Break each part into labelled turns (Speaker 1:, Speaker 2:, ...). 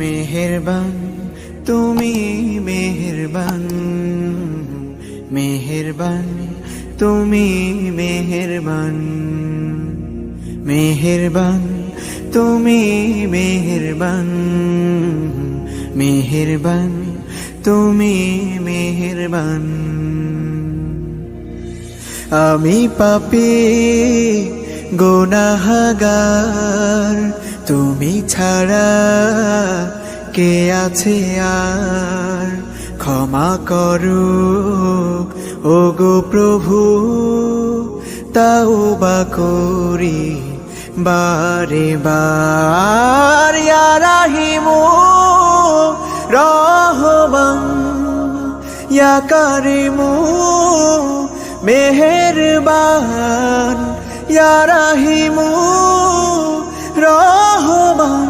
Speaker 1: মেহেরবান, তুমি মেহেরবান মেহেরবান, তুমি মেহেরবান মেহেরবান, তুমি মেহেরবান মেহেরবান, তুমি মেহেরবান। আমি পাপি, গোনাহাগার, তুমি ছাড়া কে আছে আর? ক্ষমা করো। ও গো প্রভু তাও বা করি বারে বার। রাহিমু রহমান, ইয়া মেহেরবান। ইয়া রহমান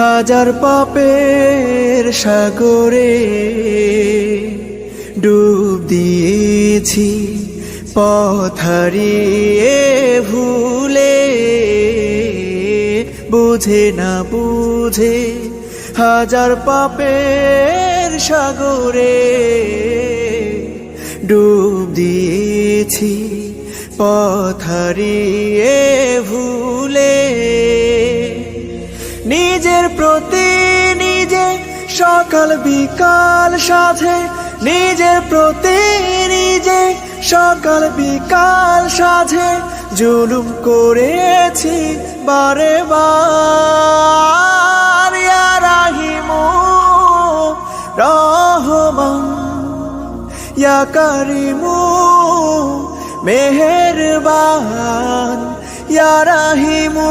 Speaker 1: হাজার পাপের সাগরে ডুব দিয়েছি পথারিয়ে ভুলে। বুঝে না বুঝে হাজার পাপের সাগরে ডুব দিয়েছি পথারিয়ে ভুলে। নিজের প্রতি নিজে সকাল বিকাল সাথে নিজের প্রতি নিজে সকাল বিকাল সাথে জুলুম করেছি বারে বার। ইয়া রাহিমু রহমান, ইয়া কারিমু মেহেরবান, ইয়া রাহিমু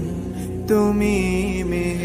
Speaker 1: তুমি মে